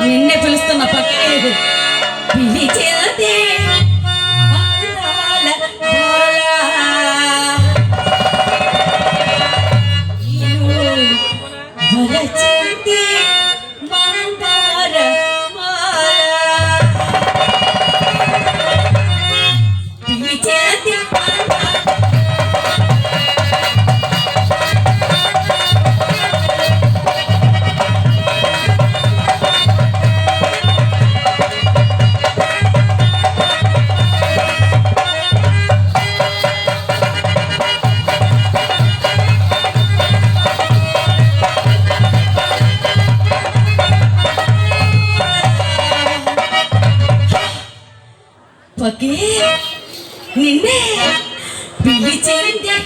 నిన్నే పిలుస్తున్న పక్కే పిలిచేదే పకే నిన్నే పిలిచేందే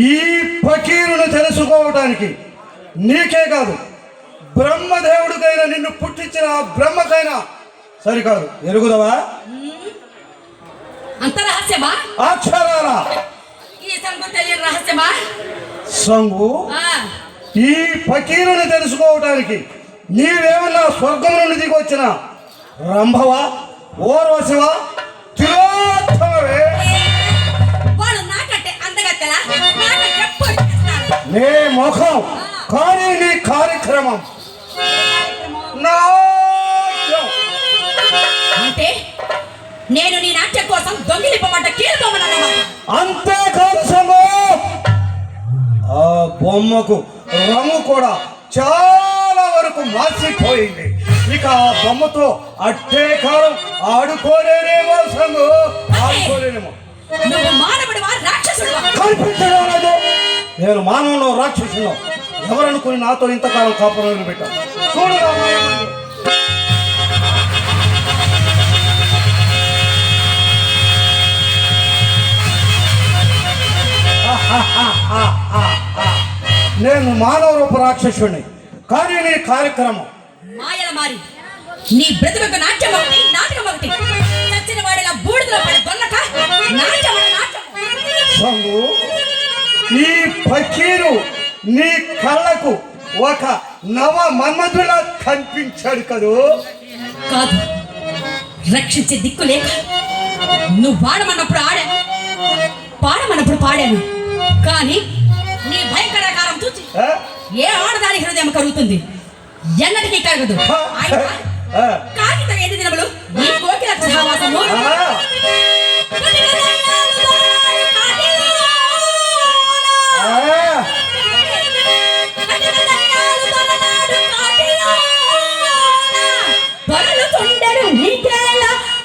ఈ ఫకీరును తెలుసుకోవటానికి నీకే కాదు బ్రహ్మదేవుడికైనా నిన్ను పుట్టించిన ఆ బ్రహ్మకైనా సరికాదు. ఎరుగుదవా? అంత రహస్యమా? అక్షరాల ఈ సంగు తెలియని రహస్యమా? సంగు ఆ, ఈ ఫకీరుని తెలుసుకోవటానికి నీవేమన్నా స్వర్గం నుండి దిగి వచ్చిన రంభవా ఓర్వశివా తిలోత్తమవే? నీ ముఖం కానీ నీ కార్యక్రమం. అంటే నేను నీ నాట్యం కోసం దొంగిలిప్పమంట కీలుకోమన్నమాట అంతేకాదు సంగు. ఆ బొమ్మకు రంగు కూడా చాలా వరకు మార్చిపోయింది. ఇక ఆ బొమ్మతో అట్టే కాలం ఆడుకోలేనేమో సంగు. ఆడుకోలేనేమో. నువ్వు మానవుడివా రాక్షసుడివా? కనిపించడం లేదు నేను మానవులో రాక్షసులో ఎవరనుకుని నాతో ఇంతకాలం కాపురం పెట్టాను. నేను మానవ రూప రాక్షసుని కానీ నీ కార్యక్రమం మాయల మారి. నీ బ్రతుకు నాట్యం ఒకటి నాటకం ఒకటి. చచ్చిన వాడిలా సంగు ఈ ఫకీరు నీ కళ్ళకు ఒక నవ మన్మధులా కనిపించాడు కదూ కాదు రక్షించే దిక్కు లేక నువ్వు పాడమన్నప్పుడు ఆడాను పాడమన్నప్పుడు పాడాను కానీ నీ భయంకరాకారం చూసి? ఏ ఆడదాని హృదయం కరుగుతుంది ఎన్నటికీ కరగదు. కాగితం దినములు ఈ కోకిల సహవాసము.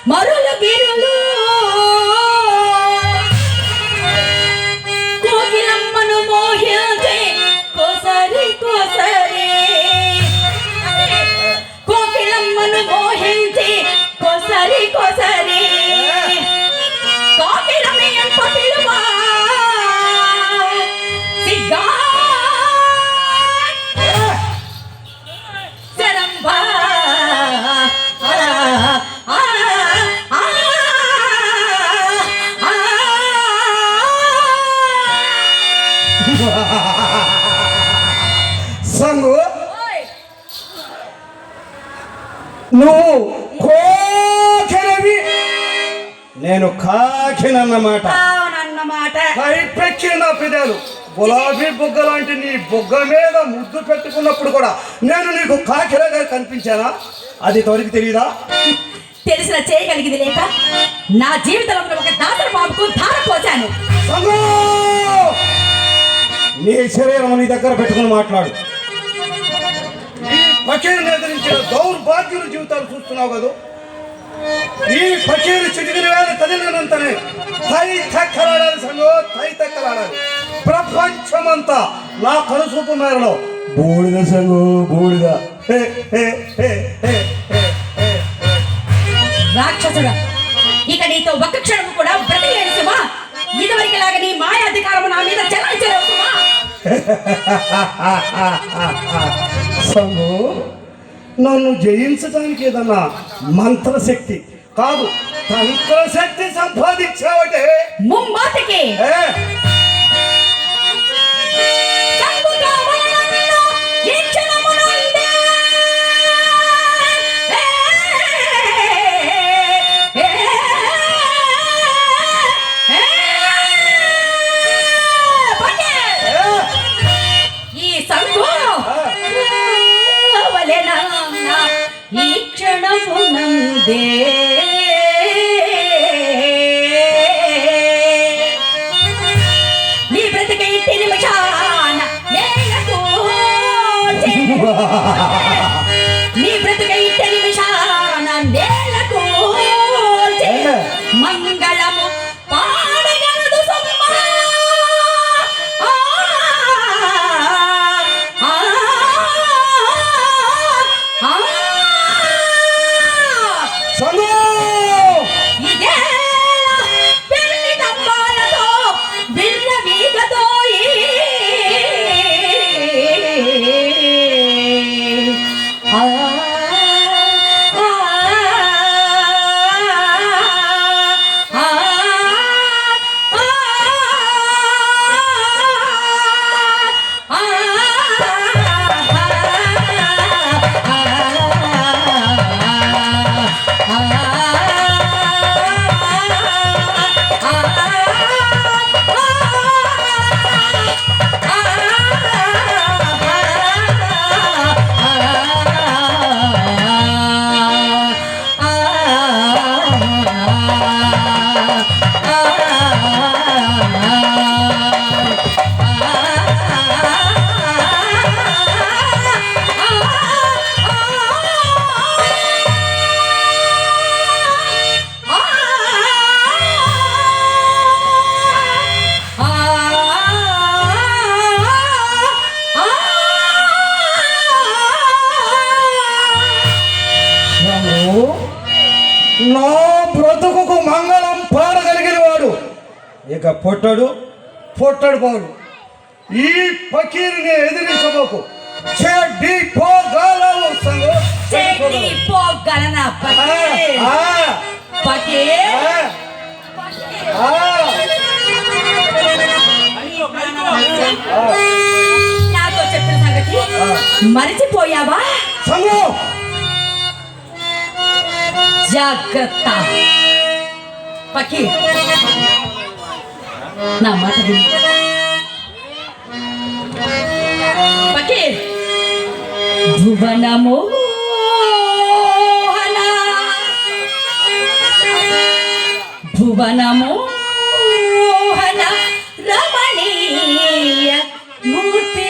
మరులు గిరులు because కాకినన్నమాట అవునన్నమాట కైపెక్కిన నా పెదాలు గులాబీ బుగ్గ లాంటి నీ బుగ్గ మీద ముద్దు పెట్టుకున్నప్పుడు కూడా నేను నీకు కాకిరగా కనిపించానా? అది తొరికి తెలియదా తెలిసిన చేయగలిగింది లేక? నా జీవితంలో ఒక దాతర బాబుకు ధార సంగు! నీ శరీరం నీ దగ్గర పెట్టుకుని మాట్లాడు. ఫకీరుని ఎదిరించిన దౌర్భాగ్యుల జీవితాలు చూస్తున్నావు కదా? ఈ ఫకీరు చిటికిన వేల కదిలినంతనే తై తక్కలాడాలి సంగో తై తక్కలాడాలి ప్రపంచమంతా నా కనుసూపు మేరలో బూడిద సంగు బూడిద. రాక్షసుడా ఇక నీతో ఒక్క క్షణం కూడా బ్రతికేను సుమా. ఇదివరకులాగా నీ మాయ అధికారము నా మీద చెలాయించలేవు సుమా. సంగు నన్ను జయించడానికి ఏదన్నా మంత్రశక్తి కాదు తంత్రశక్తి సంపాదించావటే. ముమ్మాటికి দে ఇక పొట్టడు పొట్టడు బాలు. ఈ ఫకీరుని ఎదిరించబోకు. సంగో నాతో చెప్పిన సంగతి. మరిచిపోయావా? సంగో జాగ్రత్త. పకి నా మాట విను. పకి. భువనమోహన. భువనమోహన రమణీయ మూర్తి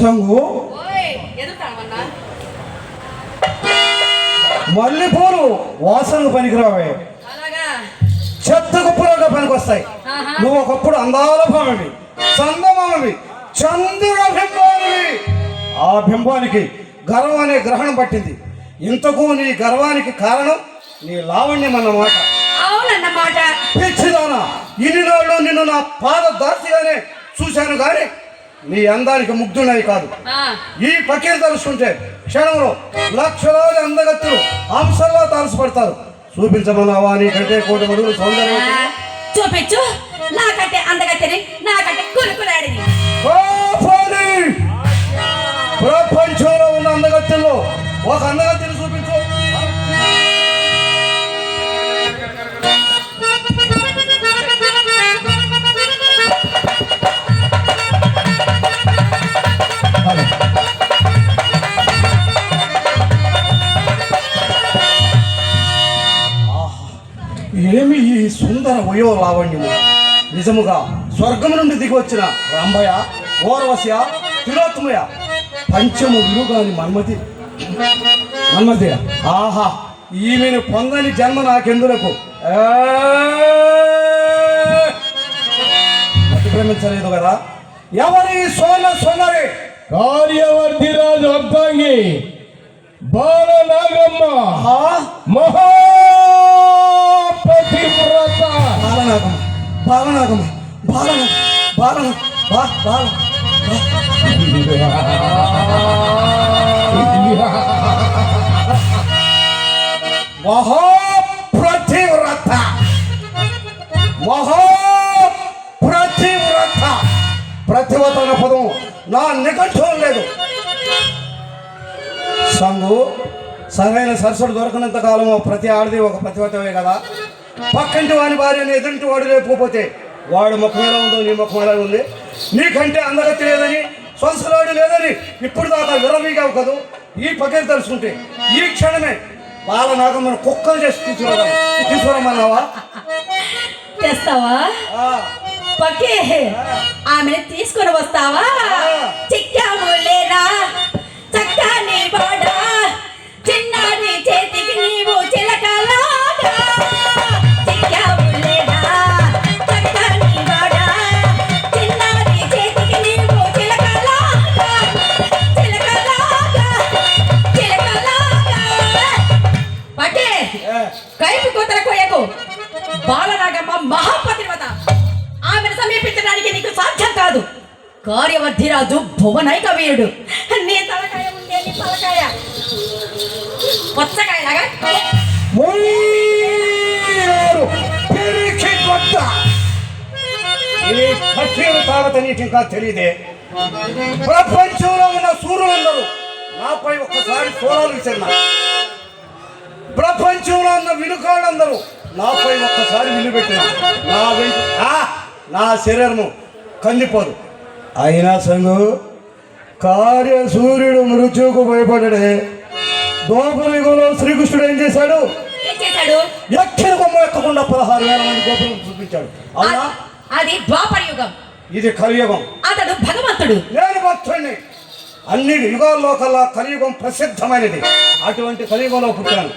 సంగు మల్లెపూలు వాసనకు పనికిరావే. చెత్త కుప్పలుగా పనికొస్తాయి. నువ్వు ఒకప్పుడు అందాల భామవి చందమామవి చంద్రుడ బింబానివి ఆ బింబానికి గర్వం అనే గ్రహణం పట్టింది. ఇంతకు నీ గర్వానికి కారణం నీ లావణ్యం అన్నమాట. పిచ్చిదానా ఇన్ని నాళ్ళు నిన్ను నా పాద దాసిగానే చూశాను కానీ నీ అందానికి ముగ్ధుడై కాదు. ఈ పకీర్ తలుచుకుంటే క్షణంలో లక్షలాది అందగత్తులు అంశంలో తారసపడతారు. చూపించమన్నావా నీకంటే కోటి మడుగులు సౌందర్యం చూపించు. నాకంటే అందగత్తెని నాకంటే కులుకులాడిని సుందర లావణ్యము. నిజముగా స్వర్గం నుండి దిగి వచ్చిన రంభయ ఓర్వశయ తిలోత్తమయ పంచము విలుగాని మన్మతి. మన్మతి ఆహా ఈమెను పొందని జన్మ నాకెందులకు? అతిక్రమించలేదు ప్రేమించలేదు కదా? ఎవరి సోన సోనరి? కార్యవర్ధి రాజు బాలనాగమ్మ. బాల నాగమ్మ సరస్సుడు దొరకనంత కాలము ప్రతి ఆడది ఒక ప్రతివతమే కదా? పక్కంటి వాని భార్యని ఎదుంటి వాడు లేకపోతే వాడు ముఖం ఎలా ఉందో నీ ముఖం ఎలా ఉంది? నీకంటే అందగతి లేదని సంస్కరాడు లేదని ఇప్పుడు దాకా విరవీగావు కదూ? ఈ పక్కన తెలుసుకుంటే ఈ క్షణమే బాలనాగమ్మను కుక్కలు చేసి తీసుకురా తీసుకురమ్మన్నావా? తెస్తావా? పక్కే ఆమెను తీసుకొని వస్తావా? చిక్కాము చక్కని బాలనాగమ్మ మహాపతివ్రత ఆమెను సమీపించడానికి నీకు సాధ్యం కాదు. కార్యవర్ధిరాజు భువనైక వీరుడు. నీ తలకాయ ఉండే నీ తలకాయ. పొచ్చకాయలాగా మొయ్యారు పిరికి కొట్ట. నీకు ఇంకా తెలియదే. ప్రపంచంలో ఉన్న సూర్యులందరూ నాపై ఒక్కసారి సోలాలు ఇచ్చారు ప్రపంచంలో ఉన్న వినుకాళ్ళందరూ నాపై ఒక్కసారి విలుపెట్టిన నా వెంట ఆ, నా శరీరము కందిపోదు. అయినా సంగు కార్య సూర్యుడు మృత్యువుకు భయపడడే దోపలిగంలో శ్రీకృష్ణుడు ఏం చేశాడు? ఎక్కడ బొమ్మ ఎక్కకుండా పదహారు వేల మంది గోపురం చూపించాడు. అవునా? అది ద్వాపర యుగం ఇది కలియుగం. అతడు భగవంతుడు. నేను భక్తుడిని అన్ని యుగాల్లో కల్లా కలియుగం ప్రసిద్ధమైనది. అటువంటి కలియుగంలో పుట్టాను.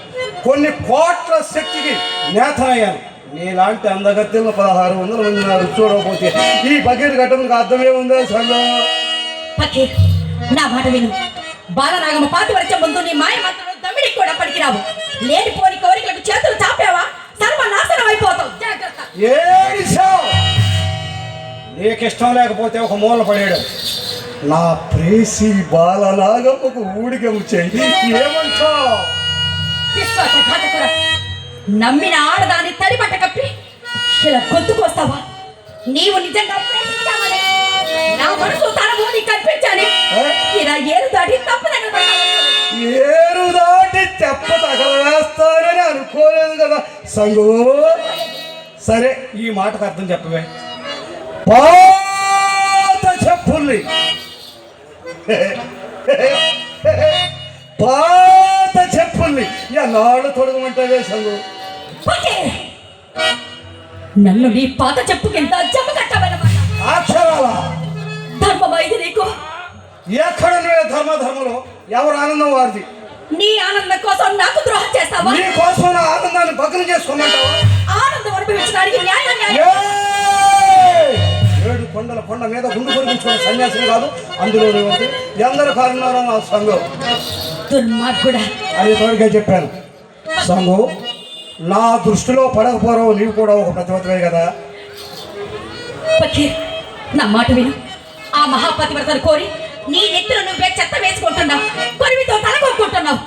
కొన్ని కోట్ల శక్తికి నేతనయ్యాను. నీలాంటి అందగత్యంలో పదహారు వందల మంది నాకు చూడకపోతే ఈ బకెట్ ఘటనకు అర్థమే ఉందో పకీర్ నా మాట విను. బాలనాగమ్మ పాతి వచ్చే ముందు నీ మాయ మంత్రులు దమిడికి కూడా పనికిరావు లేనిపోని కోరికలకు చేతులు చాపావా? సర్వనాశనం అయిపోతావు. జాగ్రత్త. నీకిష్టం లేకపోతే ఒక మూల పడేయడం. నా ప్రేసి బాలనాగమ్మకు ఊడిగము చేయి విశ్వాసఘాతకుడా నమ్మిన ఆడదాన్ని తడిబట్ట కప్పి ఇలా గొంతుకొస్తావా? నీవు నిజంగా ప్రేమించావని నా మనసు తన కనిపించాలి. ఇలా ఏరు దాటి తప్పదగ ఏరు దాటి తెప్ప తగలవేస్తానని అనుకోలేదు కదా. సంగు సరే ఈ మాటకు అర్థం చెప్పవే. పాత ఉంది. పాత చెప్పుల్ని ఎన్నాళ్ళు తొడగమంటావే సంగు? నన్ను నీ పాత చెప్పు కింద జమ కట్టవన్నమాట నీకు? ఎక్కడ నువ్వే ధర్మ ధర్మలో ఎవరు ఆనందం వారిది? నీ ఆనందం కోసం నాకు ద్రోహం చేస్తావా? నీ కోసం నా ఆనందాన్ని భద్రం చేసుకోమంటావా? ఆనందం అనిపించడానికి న్యాయం న్యాయం. కొండల కొండ మీద గుండు కొడుకుంటున్న సన్యాసి కాదు అందులో ఎందరు కారణాలు సంఘం. అది తోడుగా చెప్పాను. సంఘం నా దృష్టిలో పడకపోవడం నీవు కూడా ఒక ప్రతివతమే కదా. నా మాట విను. ఆ మహాపతివ్రతను కోరి నీ నెత్తులు నువ్వే చెత్త వేసుకుంటున్నావు. కొరివితో తలకొక్కుంటున్నావు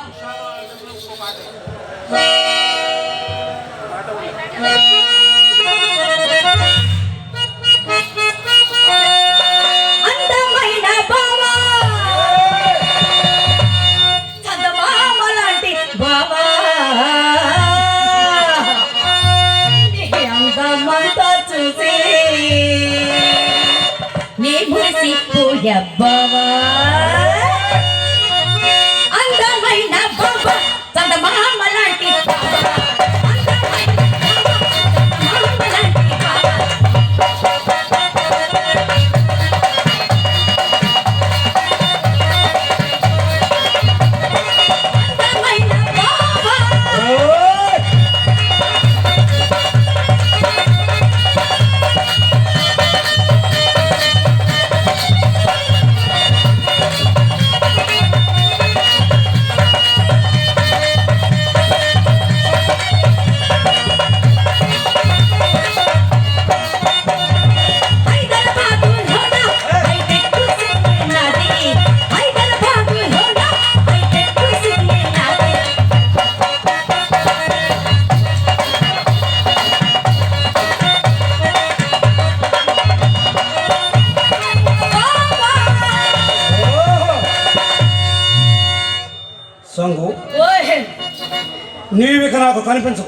ya bawa. அனுப்பின்னு